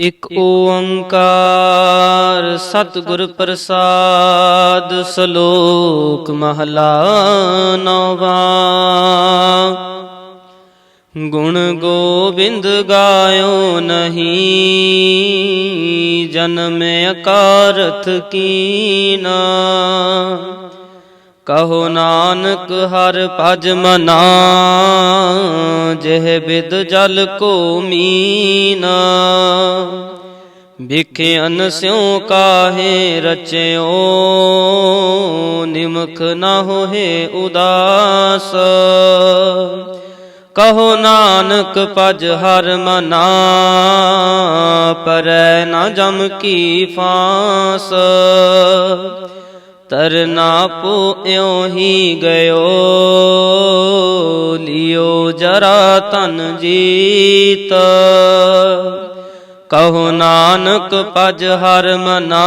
ਇਕ ਓੰਕਾਰ ਸਤਿਗੁਰ ਪ੍ਰਸਾਦ ਸ਼ਲੋਕ ਮਹਲਾ ਨੌਵਾਂ। ਗੁਣ ਗੋਬਿੰਦ ਗਾਇਓ ਨਹੀਂ ਜਨਮ ਅਕਾਰਥ ਕੀਨਾ। ਕਹੋ ਨਾਨਕ ਹਰ ਭਜ ਮਨਾ, ਜਿਹ ਬਿਦ ਜਲ ਕੋ ਮੀਨਾ। ਵਿਖਿਆਨ ਸਿਉ ਕਾਹੇ ਰਚਿਓ, ਨਿਮਖ ਨਾ ਹੋਏ ਉਦਾਸ। ਕਹੋ ਨਾਨਕ ਪਜ ਹਰ ਮਨਾ, ਪਰੈ ਨਾ ਜਮ ਕੀ ਫਾਸ। ਤਰਨਾ ਪੋ ਇਉ ਹੀ ਗਇਓ, ਲਿਓ ਜਰਾ ਤਨ ਜੀਤ। ਕਹੋ ਨਾਨਕ ਪਜ ਹਰ ਮਨਾ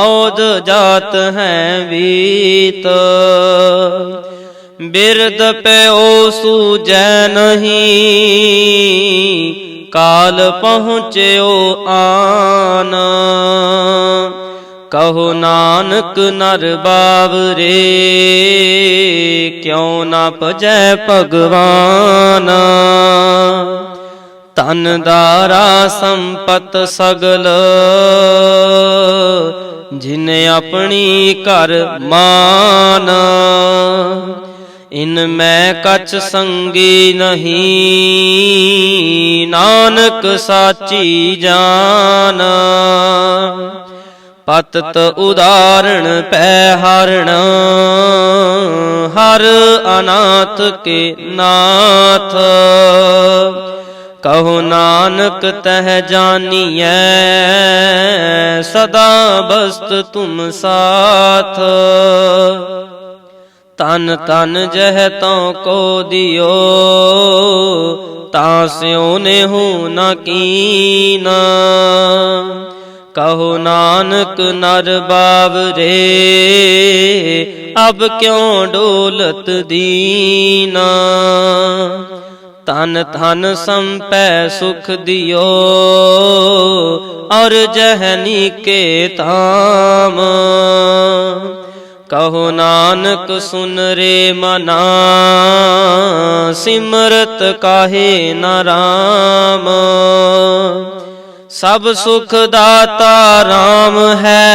ਔਦ ਜਾਤ ਹੈ ਵੀਤ। ਬਿਰਦ ਪਿਓ ਸੂਜੈ ਨਹੀਂ, ਕਾਲ ਪਹੁੰਚਿਓ ਆਨ। ਕਹੋ ਨਾਨਕ ਨਰ ਬਾਵਰੇ, ਕਿਉ ਨਾ ਭਜੈ ਭਗਵਾਨ? ਤਨ ਦਾਰਾ ਸੰਪਤ ਸਗਲ, ਜਿਨ ਆਪਣੀ ਘਰ ਮਾਨ। ਇਨ ਮੈਂ ਕਛ ਸੰਗੀ ਨਹੀਂ, ਨਾਨਕ ਸਾਚੀ ਜਾਨ। ਪਤਤ ਉਦਾਹਰਣ ਪੈ ਹਰਣ, ਹਰ ਅਨਾਥ ਕੇ ਨਾਥ। ਕਹੋ ਨਾਨਕ ਤਹ ਜਾਨੀਐ, ਸਦਾ ਬਸਤ ਤੁਮ ਸਾਥ। ਤਨ ਤਨ ਜਹ ਤੋ ਕੋ ਦਿਓ, ਤਾਂ ਸਿਉ ਨੇ ਹੋ ਨ ਕੀਨਾ। ਕਹੋ ਨਾਨਕ ਨਰ ਬਾਵਰੇ ਅਬ ਕਿਉ ਡੋਲਤ ਦੀਨਾ? ਤਨ ਧਨ ਸੰਪੈ ਸੁਖ ਦਿਓ, ਔਰ ਜਹਨੀ ਕੇ ਤਾਮ ਕਹੋ ਨਾਨਕ ਸੁਨ ਰੇ ਮਨਾ, ਸਿਮਰਤ ਕਾਹੇ ਨ ਰਾਮ। ਸਭ ਸੁਖ ਦਾਤਾ RAM ਹੈ,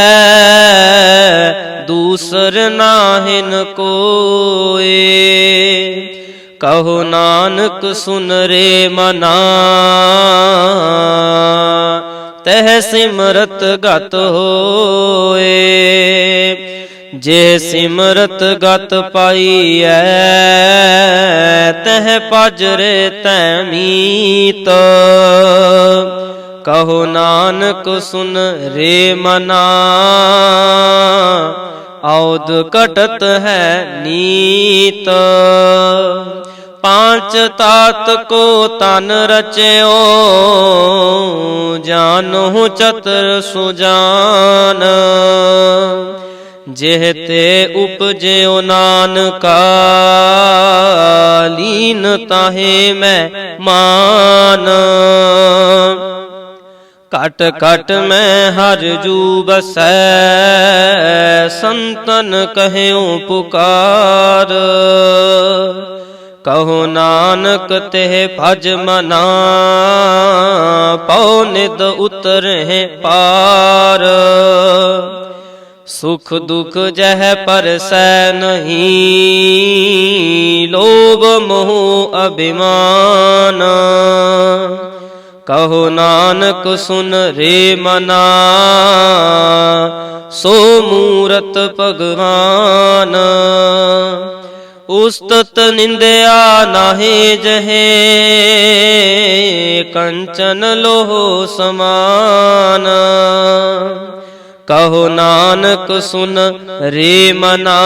ਦੂਸਰ ਨਾਹਿਨ ਕੋਏ। ਕਹੋ ਨਾਨਕ ਸੁਨ ਰੇ ਮਨਾ, ਤਹ ਸਿਮਰਤ ਗਤ ਹੋਏ। ਜੇ ਸਿਮਰਤ ਗਤ ਪਾਈਐ, ਤਹ ਪਜਰੇ ਤੈ ਮੀਤ। ਕਹੋ ਨਾਨਕ ਸੁਨ ਰੇ ਮਨਾ। ਔਦ ਕਟਤ ਹੈ ਨੀਤ। ਪਾਂਚ ਤਾਤ ਕੋ ਤਨ ਰਚਿਓ ਜਾਨੋ ਚਤਰ ਸੁਜਾਨ। ਜਿਹ ਤੇ ਉਪਜਿਓ ਨਾਨਕਾ, ਲੀਨ ਤਾਹੇ ਮੈਂ ਮਾਨ। ਕਟ ਕਟ ਮੈਂ ਹਰ ਜੂ ਬਸੈ। ਸੰਤਨ ਕਹਿਓ ਪੁਕਾਰ। ਕਹੋ ਨਾਨਕ ਤੇ ਭਜ ਮਨਾ। ਪਉ ਨਿਦ ਉਤਰਹਿ ਪਾਰ। ਸੁਖ ਦੁਖ ਜਹ ਪਰਸੈ ਨਹੀਂ। ਲੋਭ ਮੋਹ ਅਭਿਮਾਨ। ਕਹੋ ਨਾਨਕ ਸੁਨ ਰੇ ਮਨਾ, ਸੋ ਮੂਰਤ ਭਗਵਾਨ। ਉਸਤਤ ਨਿੰਦਿਆ ਨਾਹੀ ਜਹੇ, ਕੰਚਨ ਲੋਹ ਸਮਾਨ। ਕਹੋ ਨਾਨਕ ਸੁਨ ਰੇ ਮਨਾ,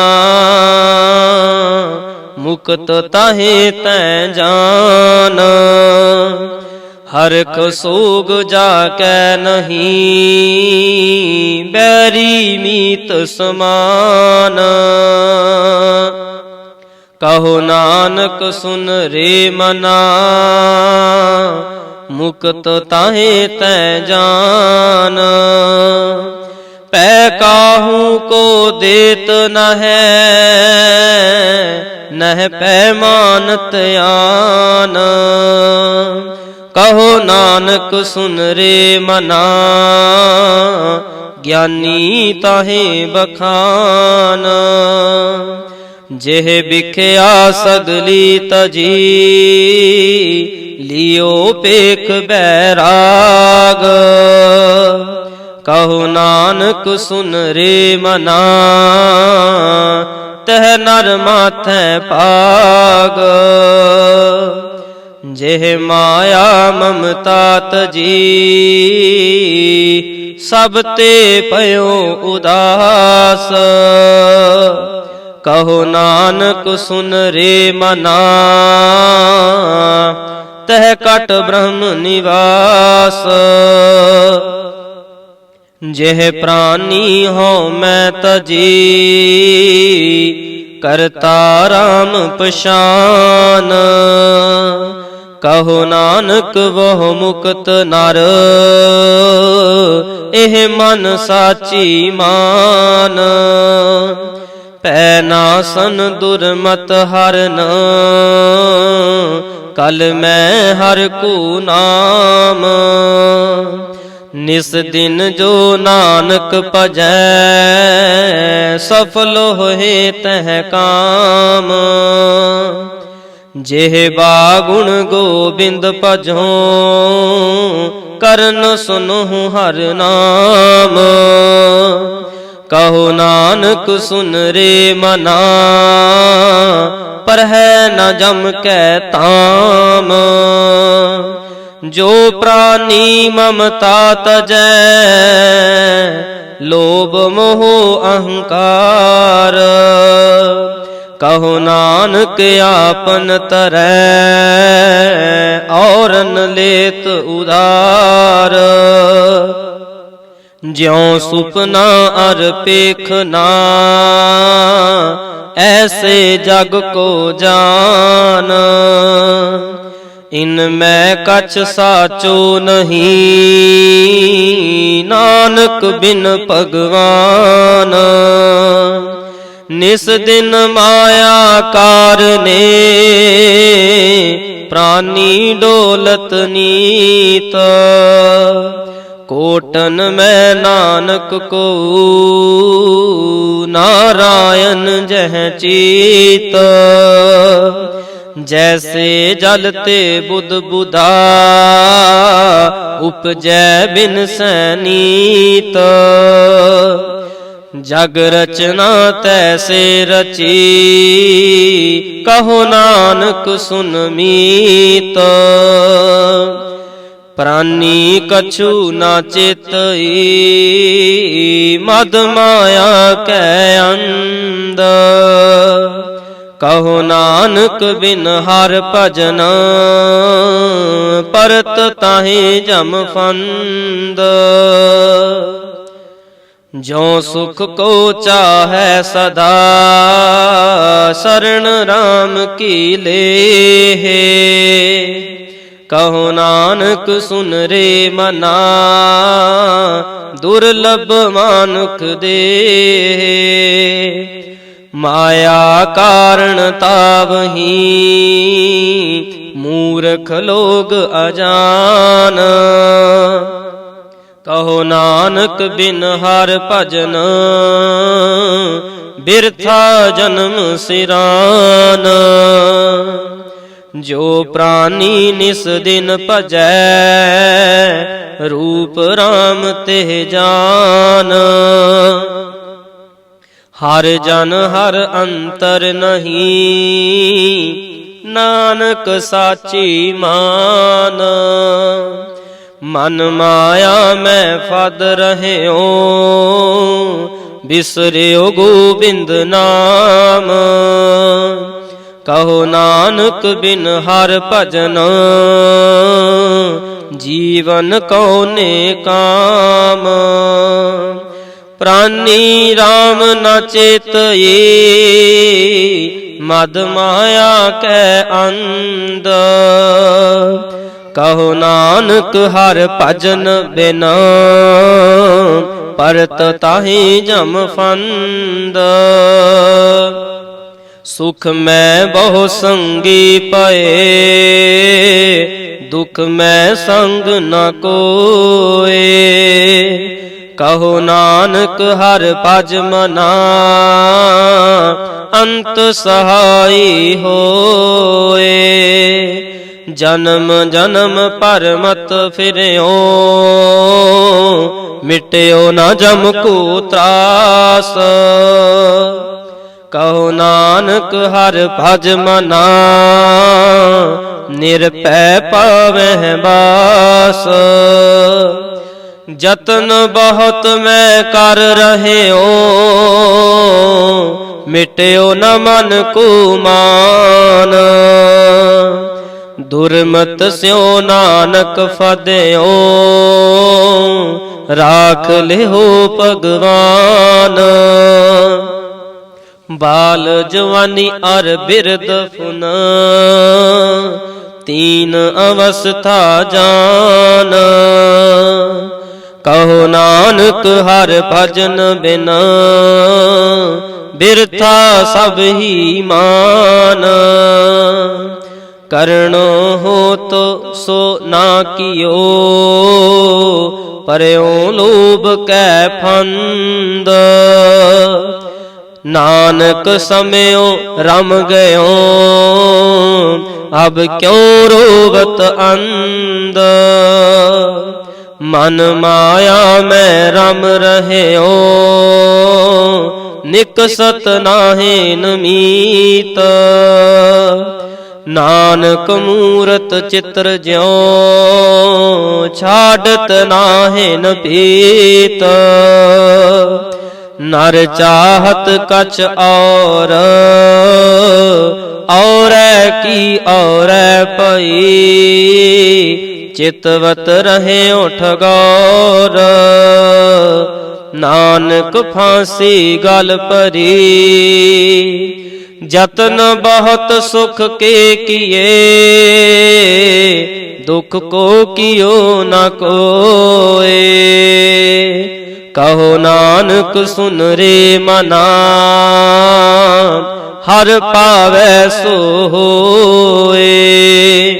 ਮੁਕਤ ਤਾਹੇ ਤੈ ਜਾਨ। ਹਰਖ ਸੋਗ ਜਾ ਕੈ ਨਹੀਂ, ਬੈਰੀ ਮੀਤ ਸਮਾਨ। ਕਹੋ ਨਾਨਕ ਸੁਨ ਰੇ ਮਨਾ, ਮੁਕਤ ਤਾਹੇ ਤੈ ਜਾਨ। ਪੈ ਕਾਹੂ ਕੋ ਦੇਤ ਨ ਨਹਿ ਪੈਮਾਨਤ ਆਨ। ਕਹੋ ਨਾਨਕ ਸੁਨ ਰੇ ਮਨਾ, ਗਿਆਨੀ ਤਾਹੇ ਬਖਾਨ। ਜਿਹ ਵਿਖਿਆ ਸਗਲੀ ਤਜੀ, ਲਿਓ ਪੇਖ ਬੈਰਾਗ। ਕਹੋ ਨਾਨਕ ਸੁਨ ਰੇ ਮਨਾ, ਤਹ ਨਰ ਮਾਥੈ ਪਾਗ ਜਿਹ ਮਾਇਆ ਮਮਤਾ ਤਜੀ ਸਭ ਤੇ ਭਇਓ ਉਦਾਸ। ਕਹੋ ਨਾਨਕ ਸੁਨ ਰੇ ਮਨਾ, ਤਹ ਕਟ ਬ੍ਰਹਮ ਨਿਵਾਸ। ਜਿਹ ਪ੍ਰਾਨੀ ਹੋ ਮੈਂ ਤਜੀ, ਕਰਤਾ ਰਾਮ ਪਛਾਨ। ਕਹੋ ਨਾਨਕ ਵਹ ਮੁਕਤ ਨਰ। ਇਹ ਮਨ ਸਾਚੀ ਮਾਨ। ਪੈ ਨਾਸਨ ਦੁਰਮਤ ਹਰਨ। ਕਲ ਮੈਂ ਹਰ ਕੂ ਨਾਮ। ਨਿਸ ਦਿਨ ਜੋ ਨਾਨਕ ਭਜੈ, ਸਫਲ ਹੋਏ ਤਹ ਕਾਮ। ਜਿਹ ਬਾਗੁਣ ਗੋਬਿੰਦ ਭਜੋ, ਕਰਨ ਸੁਨਹੁ ਹਰ ਨਾਮ। ਕਹੋ ਨਾਨਕ ਸੁਨ ਰੇ ਮਨਾ, ਪਰ ਹੈ ਨ ਜਮ ਕੈ ਤਾਮ। ਜੋ ਪ੍ਰਾਨੀ ਮਮਤਾ ਤਜੈ, ਲੋਭ ਮੋਹ ਅਹੰਕਾਰ। ਕਹੋ ਨਾਨਕ ਆਪਨ ਤਰੈ, ਔਰਨ ਲੇਤ ਉਦਾਰ ਜਿਉ ਸੁਪਨਾ ਅਰ ਪੇਖਨਾ ਐਸੇ ਜਗ ਕੋ ਜਾਨ। ਇਨ ਮੈਂ ਕਛ ਸਾਚੋ ਨਹੀਂ, ਨਾਨਕ ਬਿਨ ਭਗਵਾਨ। ਨਿਸ ਦਿਨ ਮਾਇਆ ਕਾਰਨੇ, ਪ੍ਰਾਨੀ ਡੋਲਤ ਨੀਤ। ਕੋਟਨ ਮੈਂ ਨਾਨਕ ਕੋ, ਨਾਰਾਇਣ ਜਹ ਚੀਤ। ਜੈਸੇ ਜਲ ਤੇ ਬੁੱਧ ਬੁਧਾ ਉਪਜੈ ਬਿਨ ਸੈਨੀਤ ਜਗ ਰਚਨਾ ਤੈਸੇ ਰਚੀ ਕਹੋ ਨਾਨਕ ਸੁਨ ਮੀਤ। ਪ੍ਰਾਨੀ ਕਛੂ ਨਾ ਚੇਤਈ। ਮਦ ਮਾਇਆ ਕੈ ਅੰਦ ਕਹੋ ਨਾਨਕ ਬਿਨ ਹਰ ਭਜਨ। ਪਰਤ ਤਾਹੇ ਜਮ ਫੰਦ। ਜੋ ਸੁਖ ਕੋ ਚਾਹੈ ਸਦਾ ਸਰਣ RAM ਕੀ ਲੇਹੇ। ਕਹੋ ਨਾਨਕ ਸੁਨ ਰੇ ਮਨਾ, ਦੁਰਲਭ ਮਾਨੁਖ ਦੇ ਮਾਇਆ ਕਾਰਣ ਤਾਵਹੀ ਮੂਰਖ ਲੋਗ ਅਜਾਨ। ਕਹੋ ਨਾਨਕ ਬਿਨ ਹਰ ਭਜਨ, ਬਿਰਥਾ ਜਨਮ ਸਿਰਾਨ। ਜੋ ਪ੍ਰਾਨੀ ਨਿਸ ਦਿਨ ਭਜੈ, ਰੂਪ RAM ਤੇ ਜਾਨ। ਹਰ ਜਨ ਹਰ ਅੰਤਰ ਨਹੀਂ, ਨਾਨਕ ਸਾਚੀ ਮਾਨ। ਮਨ ਮਾਇਆ ਮੈਂ ਫਦ ਰਹਿਓ, ਬਿਸਰਿਓ ਗੋਬਿੰਦ ਨਾਮ। ਕਹੋ ਨਾਨਕ ਬਿਨ ਹਰ ਭਜਨ, ਜੀਵਨ ਕਉਨੇ ਕਾਮ। ਪ੍ਰਾਨੀ RAM ਨ ਚੇਤਈ ਮਦ ਮਾਇਆ ਕੈ ਅੰਦ ਕਹੋ ਨਾਨਕ ਹਰ ਭਜਨ ਬਿਨਾ, ਪਰਤ ਤਾਹੀ ਜਮ ਫੰਦ। ਸੁਖ ਮੈਂ ਬਹੁ ਸੰਗੀ ਪਏ, ਦੁਖ ਮੈਂ ਸੰਗ ਨ ਕੋਏ। ਕਹੋ ਨਾਨਕ ਹਰ ਭਜ ਮਨਾ, ਅੰਤ ਸਹਾਈ ਹੋਏ। ਜਨਮ ਜਨਮ ਪਰਮਤ ਫਿਰਿਓ, ਮਿਟਿਓ ਨਾ ਜਮ ਕੋ ਤਰਾਸ। ਕਹੋ ਨਾਨਕ, ਹਰ ਭਜ ਮਨਾ ਨਿਰਪੈ ਪਾਵਹਿ ਬਾਸ। ਜਤਨ ਬਹੁਤ ਮੈਂ ਕਰ ਰਹਿਓ, ਮਿਟਿਓ ਨ ਮਨ ਕੋ ਮਾਨ। ਦੁਰਮਤ ਸਿਓ ਨਾਨਕ ਫਦਿਓ, ਰਾਖ ਲਿਓ ਭਗਵਾਨ। ਬਾਲ ਜਵਾਨੀ ਅਰ ਬਿਰਦ ਫੁਨ, ਤੀਨ ਅਵਸਥਾ ਜਾਨ। ਕਹੋ ਨਾਨਕ ਹਰ ਭਜਨ ਬਿਨ, ਬਿਰਥਾ ਸਭ ਹੀ ਮਾਨ। ਕਰਣ ਹੋ ਤੋ ਸੋ ਨਾ ਕੀਓ ਪਰਿਓ ਲੋਭ ਕੈ ਫੰਦ। ਨਾਨਕ ਸਮਿਓ ਰਮ ਗਇਓ, ਅਬ ਕਿਉ ਰੋਵਤ ਅੰਦ ਮਨ ਮਾਇਆ ਮੈਂ ਰਮ ਰਹਿਓ, ਨਿਕਸਤ ਨਾਹੀ ਨਮੀਤ। ਨਾਨਕ ਮੂਰਤ ਚਿਤਰ ਜਿਉ, ਛਾੜਤ ਨਾਹੀ ਨ ਪੀਤ ਨਰ ਚਾਹਤ ਕਛ ਔਰ, ਔਰੈ ਕੀ ਔਰੈ ਪਈ ਚਿਤਵਤ ਰਹੇ ਉਠ ਗੌਰ, ਨਾਨਕ ਫਾਂਸੀ ਗਲ ਪਰੀ ਜਤਨ ਬਹੁਤ ਸੁਖ ਕੇ ਕੀਏ। ਦੁਖ ਕੋ ਕੀਓ ਨਾ ਕੋਏ। ਕਹੋ ਨਾਨਕ ਸੁਨ ਰੇ ਮਨਾ। ਹਰ ਪਾਵੈ ਸੋ ਹੋਏ।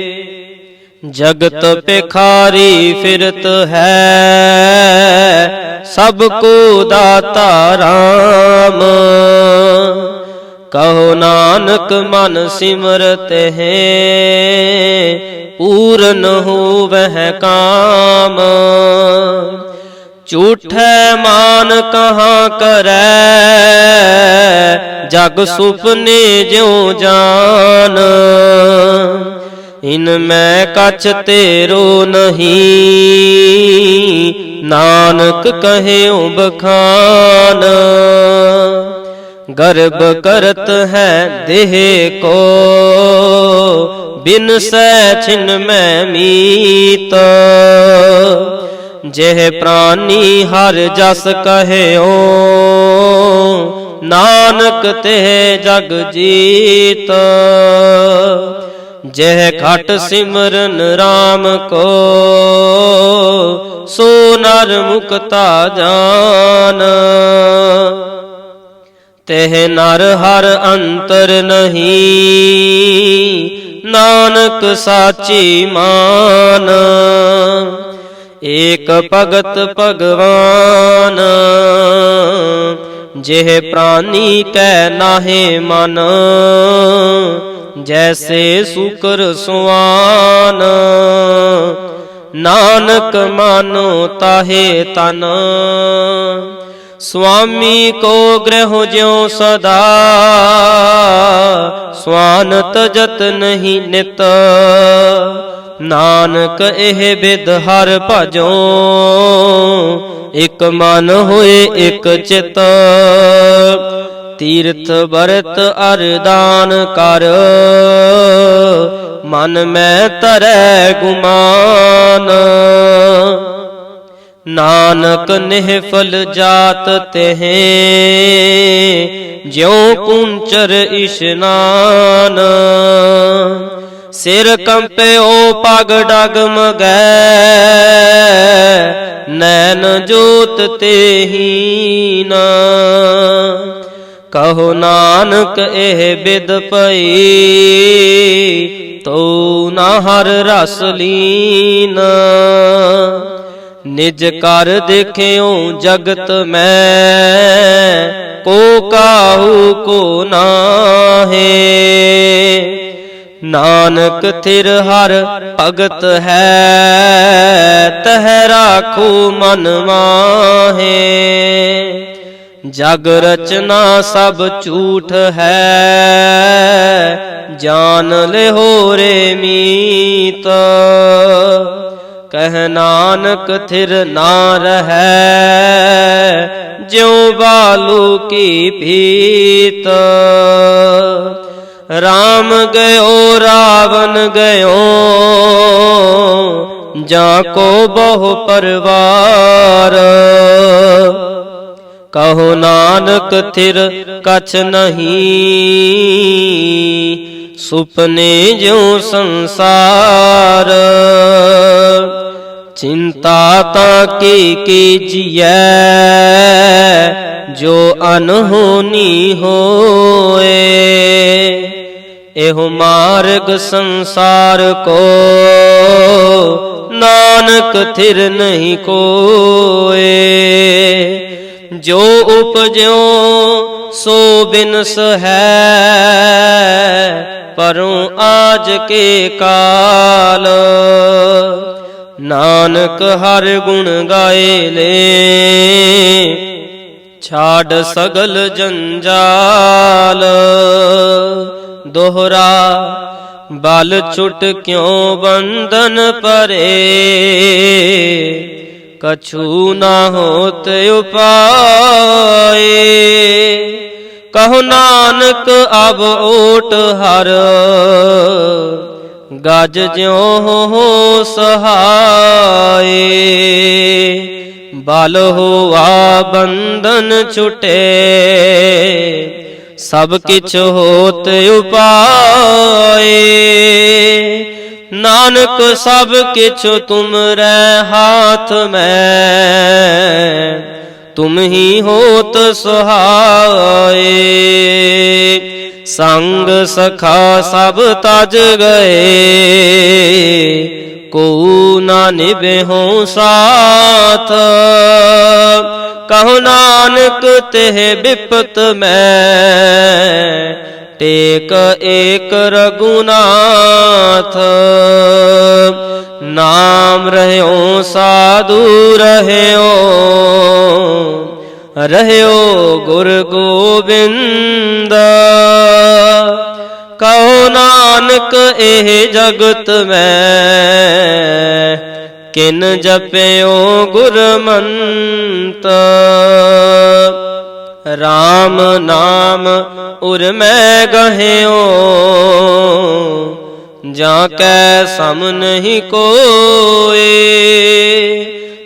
ਜਗਤ ਪਿਖਾਰੀ ਫਿਰਤ ਹੈ। ਸਭ ਕੋ ਦਾਤਾ ਰਾਮ। ਕਹੋ ਨਾਨਕ ਮਨ ਸਿਮਰਤ ਹੈ, ਪੂਰਨ ਹੋਵਹਿ ਕਾਮ। ਝੂਠੈ ਮਾਨ ਕਹਾ ਕਰੈ, ਜਗ ਸੁਪਨੇ ਜਿਉ ਜਾਨ। ਇਨ ਮੈਂ ਕਛ ਤੇਰੋ ਨਹੀਂ, ਨਾਨਕ ਕਹਿਓ ਬਖਾਨ ਗਰਬ ਕਰਤ ਹੈ ਦੇਹ ਕੋ, ਬਿਨ ਸੈ ਛਿਨ ਮੈਂ ਮੀਤ। ਜਿਹ ਪ੍ਰਾਨੀ ਹਰ ਜਸ ਕਹਿਓ, ਨਾਨਕ ਤੇ ਜਗ ਜੀਤ। ਜਹ ਖਟ ਸਿਮਰਨ RAM ਕੋ, ਸੋ ਨਰ ਮੁਕਤਾ ਜਾਨ। ਤਹ ਨਰ ਹਰ ਅੰਤਰ ਨਹੀਂ। ਨਾਨਕ ਸਾਚੀ ਮਾਨ, ਏਕ ਭਗਤ ਭਗਵਾਨ, ਜਿਹ ਪ੍ਰਾਨੀ ਕੈ ਨਾਹੇ ਮਨ, ਜੈਸੇ ਸੁਕਰ ਸੁਆਨ। ਨਾਨਕ ਮਾਨੋ ਤਾਹੇ ਤਨ। ਸੁਆਮੀ ਕੋ ਗ੍ਰਹਿ ਜਿਉ ਸਦਾ ਸਵਾਨ ਜਤ ਨਹੀਂ ਨਿਤ। ਨਾਨਕ ਇਹ ਬਿਦ ਹਰ ਭਜੋ, ਇਕ ਮਨ ਹੋਏ ਇਕ ਚਿਤ। ਤੀਰਥ ਵਰਤ ਅਰਦਾਨ ਕਰ, ਮਨ ਮੈਂ ਤਰੈ ਗੁਮਾਨ। ਨਾਨਕ ਨਿਹਫਲ ਜਾਤ ਤਹਿ, ਜਿਉ ਕੁੰਚਰ ਇਸ਼ਨਾਨ ਸਿਰ ਕੰਪਿਓ ਪਗ ਮਗੈ ਨੈਣ ਜੋਤ ਤੇਹੀ ਨਾ ਕਹੋ ਨਾਨਕ ਇਹ ਬਿਦ ਪਈ ਤੋ ਨਾ ਹਰ ਰਸ ਲੀਨ। ਨਿਜ ਕਰ ਦੇਖਿਓ ਜਗਤ ਮੈਂ, ਕੋ ਕਾਹੂ ਕੋ ਨਾਹੇ। ਨਾਨਕ ਥਿਰ ਹਰ ਭਗਤ ਹੈ, ਤਹ ਰਾਖੋ ਮਨ ਮਾਹੇ। ਜਗ ਰਚਨਾ ਸਭ ਝੂਠ ਹੈ ਜਾਣ ਲਿਹੋ ਰੇ ਮੀਤ। ਕਹਿ ਨਾਨਕ ਥਿਰ ਨਾ ਰਹੈ, ਜਿਉ ਬਾਲੂ ਕੀ ਭੀਤ। ਰਾਮ ਗਇਓ, ਰਾਵਣ ਗਇਓ, ਜਾ ਕੋ ਬਹੁ ਪਰਵਾਰ। ਕਹੋ ਨਾਨਕ ਥਿਰ ਕਛ ਨਹੀਂ, ਸੁਪਨੇ ਜਿਉ ਸੰਸਾਰ। ਚਿੰਤਾ ਤਾਂ ਕੀ ਕੀਜੀਐ? ਜੋ ਅਨਹੋਨੀ ਹੋਏ, ਇਹੋ ਮਾਰਗ ਸੰਸਾਰ ਕੋ। ਨਾਨਕ ਥਿਰ ਨਹੀਂ ਕੋਏ, ਜੋ ਉਪਜਿਓ ਸੋ ਬਿਨਸ ਹੈ ਪਰੋਂ ਆਜ ਕੇ ਕਾਲ ਨਾਨਕ ਹਰ ਗੁਣ ਗਾਏ ਲੈ ਛਾੜ ਸਗਲ ਜੰਜਾਲ। ਦੋਹਰਾ ਬਲ ਛੁਟ ਕਿਉ ਬੰਧਨ ਪਰੇ ਕਛੂ ਨਾ ਹੋਤ ਉਪਾਏ। ਕਹੋ ਨਾਨਕ ਅਬ ਓਟ ਹਰ। ਗਜ ਜਿਉ ਹੋ ਸਹਾਏ, ਬਲ ਹੋਆ ਬੰਧਨ ਛੁਟੇ, ਸਭ ਕਿਛ ਹੋਤ ਉਪਾਏ। ਨਾਨਕ ਸਭ ਕਿਛ ਤੁਮਰੈ ਹਾਥ ਮੈਂ ਤੁਮ ਹੀ ਹੋਤ ਸੁਹਾਏ। ਸੰਗ ਸਖਾ ਸਭ ਤਜ ਗਏ। ਕੋ ਨਾ ਹੋ ਸਾਥ। ਕਹੋ ਨਾਨਕ ਤੇ ਬਿਪਤ ਮੈਂ। ਟੇਕ ਏਕ ਰਗੁਨਾਥ ਨਾਮ ਰਹਿਓ, ਸਾਧੂ ਰਹਿਓ। ਰਹਿਓ ਗੁਰ ਗੋਬਿੰਦ। ਕਹੋ ਨਾਨਕ ਇਹ ਜਗਤ ਮੈਂ, ਕਿਨ ਜਪਿਓ ਗੁਰਮੰਤ। RAM ਨਾਮ ਉਰ ਮੈਂ ਗਹਿਓ, ਜਾਂ ਕੈ ਸਮ ਨਹੀਂ ਕੋਏ।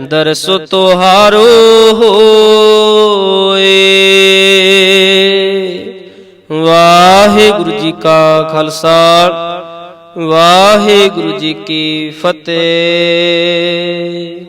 ਦਰਸ ਤੁਹਾਰੋ ਹੋਏ। ਵਾਹਿਗੁਰੂ ਜੀ ਕਾ ਖਾਲਸਾ ਵਾਹਿਗੁਰੂ ਜੀ ਕੀ ਫਤਿਹ।